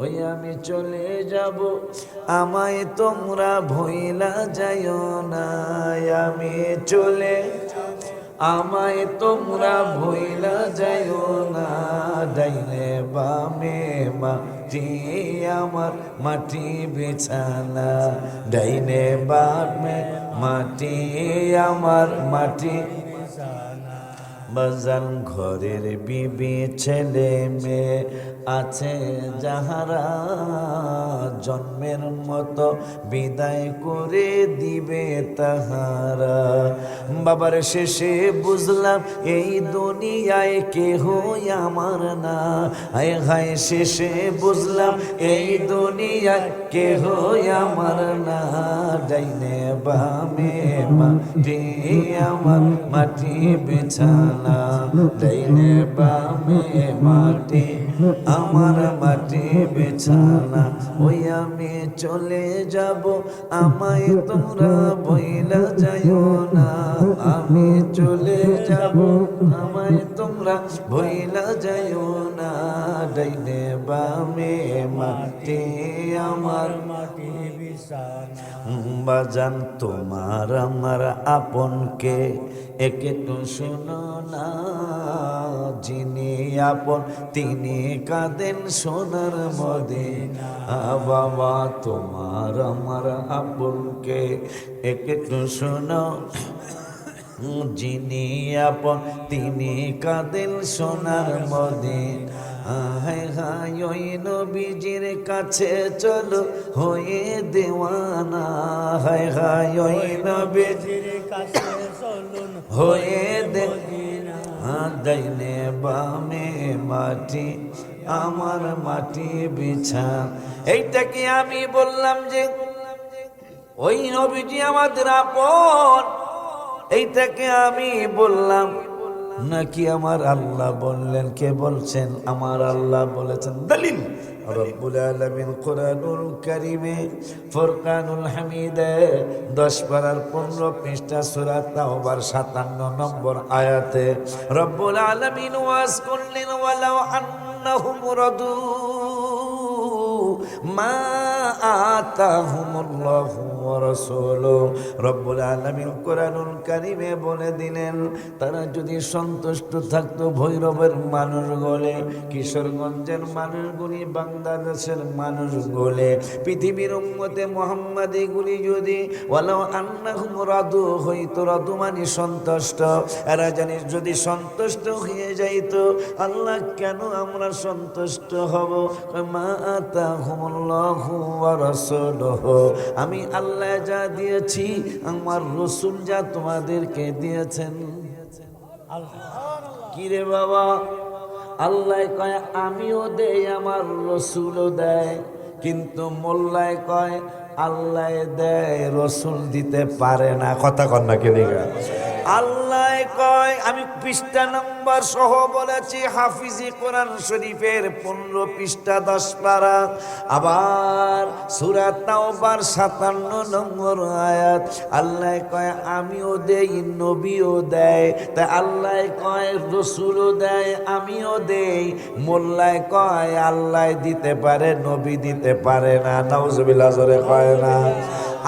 ওই আমি চলে যাব। আমায় তোমরা ভইলা যাইও না। আমি চলে আমায় তোমরা ভইলা যাইও না। ডাইনে বামে মাটি আমার মাটি বিছানা। ডাইনে বামে মাটি আমার মাটি বাজান ঘরের বিবি ছেলে মেয়ে আছে যাহারা জন্মের মতো বিদায় করে দিবে তাহারা। বাবার শেষে বুঝলাম এই দুনিয়ায় কেহ আমার না। হায় হায় শেষে বুঝলাম এই দুনিয়ায় কেহ আমার না। ডাইনে বামে মাটি, আমার মাটি বিছানা। ডাইনে বামে মাটি, আমার মাটি বিছানা। ওই আমি চলে যাব, আমায় তোমরা বইলা যাইও না। আমি চলে যাব, আমায় তোমরা বইলা যাইও না। ডাইনে বামে মাটি, আমার মাটি বিছানা। বাজান তোমার, আমার আপনকে একটু শোনো না যিনি আপন তিনি কাঁদেন সোনার মদিনা। বাবা তোমার আমার আপনকে একটু শোনো যিনি আপন তিনি কাঁদেন সোনার মদিন। হায় হায় ওই নবীজির কাছে চলো হয়ে দেওয়ানা। হায় হায় ওই নবীজির কাছে হয়ে দে বামে মাটি, আমার মাটি বিছান এইটা কি আমি বললাম যে ওই নবীজি আমাদের আপন? এইটাকে আমি বললাম? নাকি আমার আল্লাহ বললেন? কে বলছেন? আমার আল্লাহ বলেছেন। দলিল রব্বুল হামিদে দশ পারার পনেরো পৃষ্ঠা সূরা তাওবার সাতান্ন নম্বর আয়াতে রব্বুল আলমিন ওয়াজ করলেন রাদু। কারীমে বলে দিলেন, তারা যদি সন্তুষ্ট থাকতো ভৈরবের মানুষ গলে কিশোরগঞ্জের মানুষগুলি, বাংলাদেশের মানুষ গলে পৃথিবীর উম্মতে মোহাম্মদীগুলি যদি ওয়ালাউ আন্নাহুম রাদু হইতো, রাদু মানে সন্তুষ্ট। এরা জানিস যদি সন্তুষ্ট হয়ে যাইতো, আল্লাহ কেন আমরা সন্তুষ্ট হব? মা রাসূলুহু আমি আল্লাহ যা দিয়েছি আমার রসুল যা তোমাদেরকে দিয়েছেন। কিরে বাবা? আল্লাহ কয় আমিও দেই আমার রসুলও দেয়। কিন্তু মোল্লায় কয় আল্লাহ দেয় রসুল দিতে পারে না। কথা কন না কেন আল্লাহ কয় আমি পৃষ্ঠা নম্বর সহ বলেছি, হাফিজি কোরআন শরীফের পনেরো পৃষ্ঠা, দশ পারা। আবার সুরাত তাওবার সাতান্ন নম্বর আয়াত, আল্লাহ কয়, আমিও দেই, নবীও দেয়। তাই আল্লাহ কয়, রসুলও দেয়, আমিও দেই। মোল্লায় কয়, আল্লাহ দিতে পারে, নবী দিতে পারে না। নাউজুবিল্লাহ, জোরে কয় না।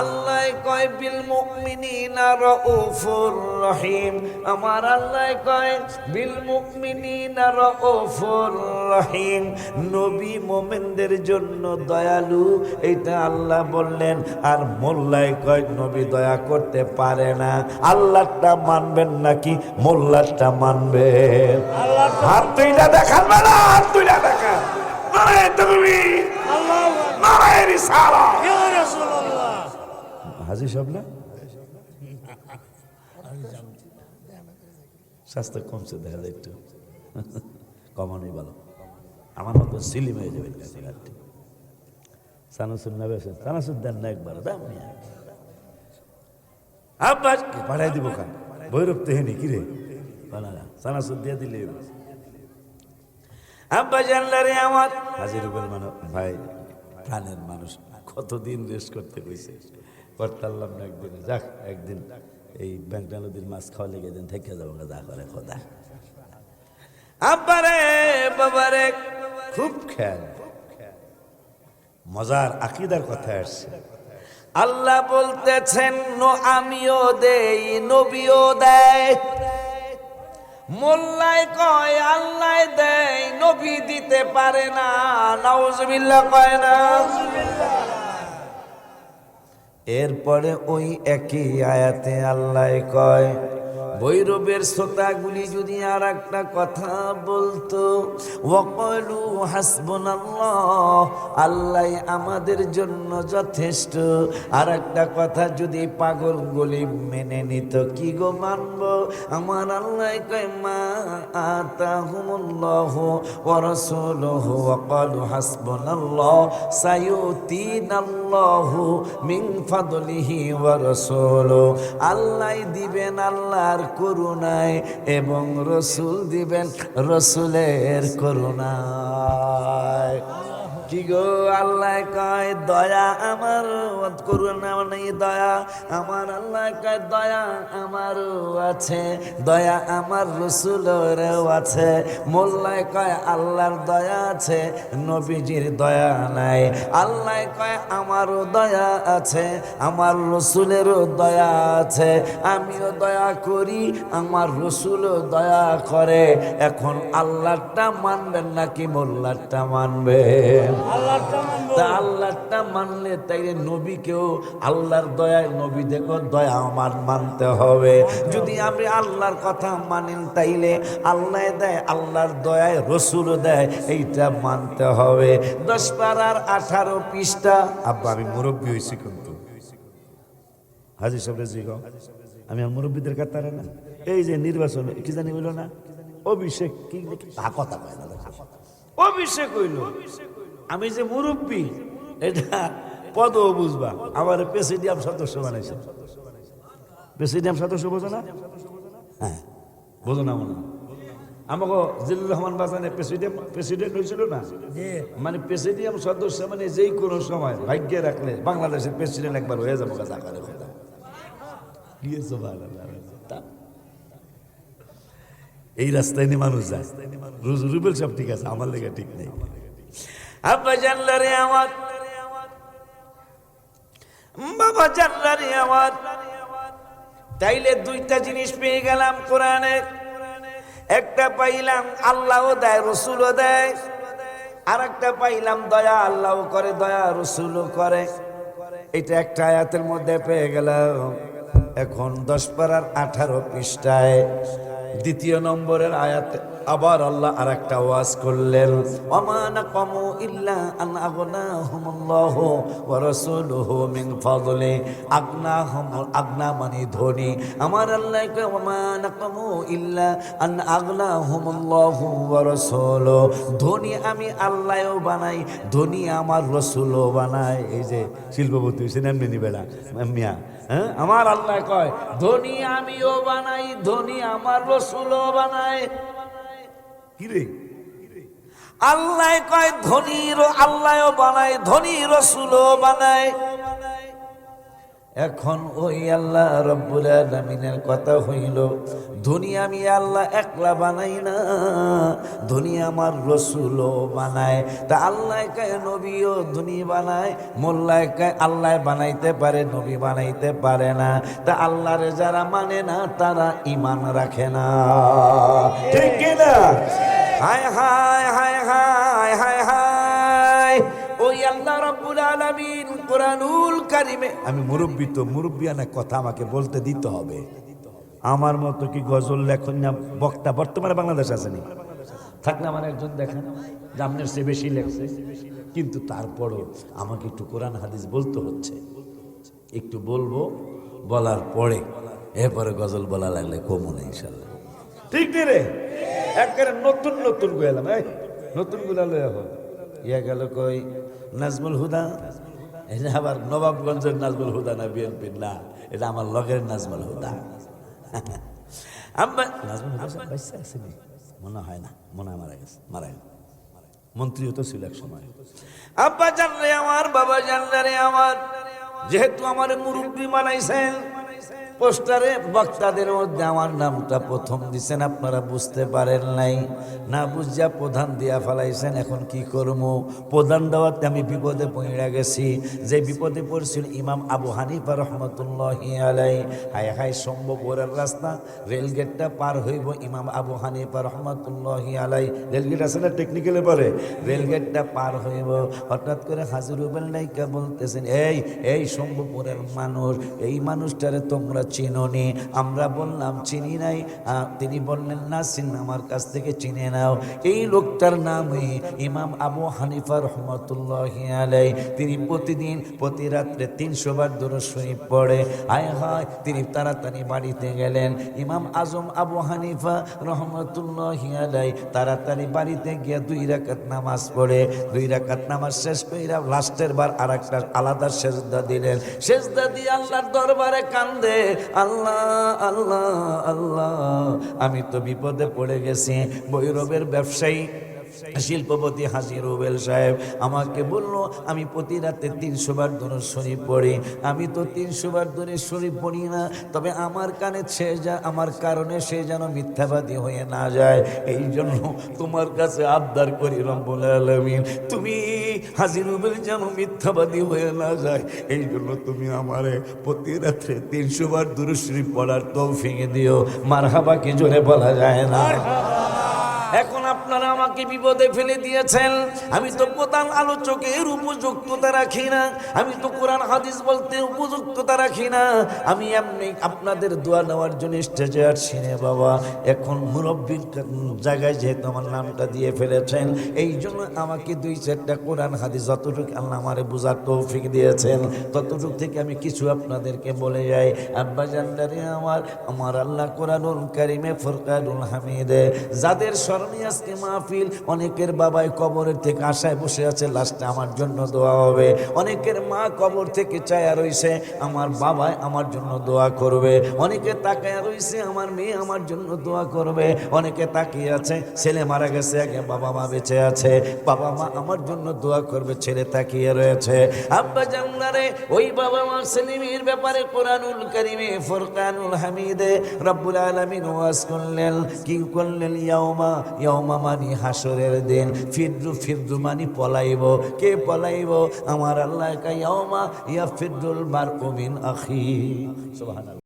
আল্লাহ কয় বিল মুমিনিনা রাউফুর রহিম। আমার আল্লাহ কয় বিল মুমিনিনা রাউফুর রহিম। নবী মোমেনদের জন্য দয়ালু এটা আল্লাহ বললেন। আর মোল্লাই কয় নবী দয়া করতে পারে না। আল্লাহটা মানবেন নাকি মোল্লাটা মানবেন? হাত তুইটা দেখান না হাত তুইটা দেখান। তুমি। আল্লাহু রিসালা। ইয়া রাসূলুল্লাহ। হাজি সব না? স্বাস্থ্য কমছে, দেখা যায় একটু। কমানোই ভালো। আমার মতো সিলিম হয়ে যাবে সিগারটি সানাসুর নেবে সানাসুর দেন না একবার দাম আব্বাস পাঠাই দিব খান ভৈরব তেহেনি কিরে সানাসুর দিয়ে দিলে আব্বা জানলারে আমার হাজির রুবেল মানুষ ভাই, প্রাণের মানুষ, কতদিন রেস্ট করতে কইছে না যাক, একদিন এই ব্যাংকটা নদীর মাছ খাওয়া লেগে দিন থেকে যাব যা করে খোদা। আব্বারে, বাবারে, খুব খেয়াল। মজার আকিদার কথা আসছে। আল্লাহ বলতেছেন, "ন আমিও দেই, নবীও দেয়। মোল্লায় কয়, আল্লাহ দেয় নবী দিতে পারে না। নাউজুবিল্লাহ কয় না। এরপরে ওই একই আয়াতে আল্লাহ কয় ভৈরবের শ্রোতাগুলি যদি আর একটা কথা বলতো, ওয়াকলু হাসবুনাল্লাহ, আল্লাহ আমাদের জন্য যথেষ্ট। আর একটা কথা যদি পাগলগুলি মেনে নিত, কি গো মানব, আমার আল্লাহ কয়, মা আতাহুমুল্লাহ ওয়া রাসূলুহু ওয়া ক্বালু হাসবুনাল্লাহ সায়ুতিনাল্লাহু মিন ফাদলিহি ওয়া রাসূলুহু। আল্লাহ দিবেন আল্লাহর করুণায় এবং রসুল দিবেন রসুলের করুণায় কি গো, আল্লাহ কয়, দয়া আমার করুণা নেই দয়া। আমার আল্লাহ কয়, দয়া আমারও আছে, দয়া আমার রসুলেরও আছে। মোল্লায় কয়, আল্লাহর দয়া আছে, নবীজির দয়া নাই। আল্লাহ কয়, আমারও দয়া আছে, আমার রসুলেরও দয়া আছে। আমিও দয়া করি, আমার রসুলও দয়া করে। এখন আল্লাহটা মানবেন নাকি মোল্লারটা মানবেন? তা আল্লাহটা মানলে তাইলে নবীকেও আল্লাহর দয়ায়, নবী দেখো দয়া আমার মানতে হবে। যদি আমি আল্লাহর কথা মানেন তাইলে আল্লাহ দেয়, আল্লাহর দয়ায় রসুল দেয়, এইটা মানতে হবে। দশ পাড়ার আঠারো পৃষ্ঠা। আব্বা, আমি মুরব্বী হয়েছি কিন্তু। হাজি সাহেব জিগাও আমি আর মুরব্বীদের কাতারে না। এই যে নির্বাচন, কি জানি হইল না? অভিষেক কি কথা। অভিষেক হইল। আমি যে মুরব্বী এটা পদও বুঝবা। আমার প্রেসিডিয়াম সদস্য বানাইছে প্রেসিডিয়াম সদস্য বোঝো না? হ্যাঁ বোঝো না মনে। আমাকে জিল্লুর রহমান বাজানে প্রেসিডেন্ট প্রেসিডেন্ট হয়েছিল না? মানে প্রেসিডিয়াম সদস্য মানে যেই কোনো সময় ভাগ্যে রাখলে বাংলাদেশের প্রেসিডেন্ট একবার হয়ে যাব আকারে কথা এই রাস্তায় নিয়ে মানুষ যায়। রুবেল সব ঠিক আছে আমার লেগে ঠিক নেই। আব্বা জানলা রে আমার বাবা জানলা রে আমার তাইলে দুইটা জিনিস পেয়ে গেলাম কোরআনে একটা পাইলাম আল্লাহও দেয়, রসুলও দেয়। আর একটা পাইলাম দয়া, আল্লাহও করে, দয়া রসুলও করে। এটা একটা আয়াতের মধ্যে পেয়ে গেলাম। এখন দশ পাড়ার আঠারো পৃষ্ঠায় দ্বিতীয় নম্বরের আয়াতে আবার আল্লাহ আর একটা ওয়াজ করলেন অমান কমু ইল্লা আন আগনাহুমুল্লাহ ওয়া রাসূলুহু মিন ফাদলি। আগনাহুম আগনা মানে ধনী আমার আল্লাহ কে অমান কমু ইল্লা আন আগনাহুমুল্লাহ ওয়া রাসূলুহু। ধনী আমি আল্লাহও বানাই ধনী আমার রসুলও বানাই। এই যে শিল্পপতি হইছেন এমনি নিবেলা মিয়া হ্যাঁ? আমার আল্লাহ কয় ধনী আমিও বানাই ধনী আমার রসুলও বানায়। কিরে আল্লাহ কয় ধনির আল্লাহও বানায় ধনী রসুলও বানায়। এখন ওই আল্লাহ রব্বুল আলামিনের কথা হইল ধনী আমি আল্লাহ একলা বানাই না ধনী আমার রসুলও বানায়। তা আল্লাহ কায় নবীও ধনী বানায়, মোল্লায় কায় আল্লাহ বানাইতে পারে, নবী বানাইতে পারে না। তা আল্লাহরে যারা মানে না, তারা ইমান রাখে না। ঠিক কিনা হায় হায় হায় হায় হায় হায়, ওই আল্লাহ কারিমে আমি মুরব্বী তো মুরব্বিয়ানা কথা আমাকে বলতে দিতে হবে। আমার মতো কি গজল লেখন না? বক্তা বর্তমানে বাংলাদেশ আসেনি না? আমার একজন দেখেন আপনার সে বেশি লেখছে। কিন্তু তারপরও আমাকে একটু কোরআন হাদিস বলতে হচ্ছে। একটু বলব, বলার পরে, এরপরে গজল বলা লাগলে কমো না, ইনশাল্লাহ। ঠিক নেই রে? একবারে নতুন নতুন গেলাম নতুনগুলা লয়ে হোক ইয়া গেল কই? নাজমুল হুদা? এটা আবার নবাবগঞ্জের নাজমুল হুদা না বিএনপির? না, এটা আমার লগের নাজমুল হুদা। আব্বা নাজমুল হুদা মনে হয় না, মনে হয় মারা গেছে মারা গেছে। মন্ত্রীও তো ছিল এক সময়। আব্বা জানলে আমার, বাবা জানলে আমার। যেহেতু আমার মুরব্বী বানাইছেন পোস্টারে বক্তাদের মধ্যে আমার নামটা প্রথম দিছেন, আপনারা বুঝতে পারেন নাই। না বুঝিয়া প্রধান দিয়া ফেলাইছেন, এখন কি করব প্রধান দেওয়াতে আমি বিপদে পড়ে গেছি। যে বিপদে পড়ছিল ইমাম আবু হানিফা রহমতুল্লাহ আলাই হায় হায় সম্ভবের রাস্তা। রেলগেটটা পার হইব ইমাম আবু হানিফা রহমতুল্লাহ আলাই রেলগেট আছে না টেকনিক্যালে পরে রেলগেটটা পার হইব। হঠাৎ করে হাজির হাজিরুবেল নাইকা বলতেছেন, এই এই শম্ভুপুরের মানুষ। এই মানুষটারে তোমরা চিনোনি। আমরা বললাম, চিনি নাই। তিনি বললেন না চিন আমার কাছ থেকে চিনে নাও। এই লোকটার নামই ইমাম আবু হানিফা রহমতুল্লাহ আলাই তিনি প্রতিদিন, প্রতি রাত্রে তিনশো বার দূর শরীফ পড়ে। আয় হয়, তিনি তাড়াতাড়ি বাড়িতে গেলেন। ইমাম আজম আবু হানিফা রহমতুল্লাহ আলাই তাড়াতাড়ি বাড়িতে গিয়ে দুই রাকাত নামাজ পড়ে। দুই রাকাত নামাজ শেষ কইরা লাস্টের বার আর একটা আলাদা সেজদা দিলেন। সেজদা দিয়ে আল্লাহর দরবারে কান্দে। আল্লাহ আল্লাহ আল্লাহ। আমি তো বিপদে পড়ে গেছি। বৈরবের ব্যবসায়ী শিল্পপতি হাজি রুবেল সাহেব আমাকে বলল, আমি প্রতি রাতে তিনশো বার দূরে শরীফ পড়ি। আমি তো তিনশো বার দূরে শরীফ পড়ি না। তবে আমার কানে সে যা, আমার কারণে সে যেন মিথ্যাবাদী হয়ে না যায়। এই জন্য তোমার কাছে আবদার করি রব্বুল আলমিন। তুমি হাজি রুবেল যেন মিথ্যাবাদী হয়ে না যায়। এই জন্য তুমি আমারে প্রতি রাত্রে তিনশো বার দূরে শরীফ পড়ার তৌফিক দিও। মারহাবা কি জোরে বলা যায় না? এখন আপনারা আমাকে বিপদে ফেলে দিয়েছেন। আমি তো প্রধান আলোচকের উপযুক্ততা রাখি না। আমি তো কোরআন, হাদিস বলতে উপযুক্ততা রাখি না। আমি এমনি আপনাদের দোয়া নেওয়ার জন্য স্টেজে আসছি রে বাবা। এখন মুরব্বীর জায়গায় যেহেতু আমার নামটা দিয়ে ফেলেছেন, এই জন্য আমাকে দুই চারটা কোরআন, হাদিস যতটুকু আল্লাহ আমারে বোঝার তৌফিক দিয়েছেন, ততটুক থেকে আমি কিছু আপনাদেরকে বলে যাই। আব্বা জান্ডারে আমার আমার আল্লাহ কোরআনুল কারিমে, ফুরকানুল হামিদে, যাদের স্মরণে আজকে মাহফিল। অনেকের বাবাই কবরের থেকে আশায় বসে আছে, লাস্টে আমার জন্য দোয়া হবে। অনেকের মা কবর থেকে চায়া রইছে, আমার বাবাই আমার জন্য দোয়া করবে। অনেকে তাকায় রইছে, আমার মেয়ে আমার জন্য দোয়া করবে। অনেকে তাকিয়ে আছে, ছেলে মারা গেছে, আগে বাবা মা বেঁচে আছে। বাবা মা আমার জন্য দোয়া করবে, ছেলে তাকিয়ে রয়েছে। আব্বা জান্নারে ওই বাবা মা ছেলেমেয়ের ব্যাপারে কোরআনুল করিমে, ফুরকানুল হামিদে, রব্বুল আলামিন ওয়াজ করলেন, কি করলেন ইয়াউমা? ইয়াউমা মানি হাসরের দিন। ফিদ্রু ফিদ্রু মানি পলাইব। কে পলাইব? আমার আল্লাহ কা ইয়াউমা ইয়া ফিদ্রুল মারকুমিন আখি। সুবহানাল্লাহ।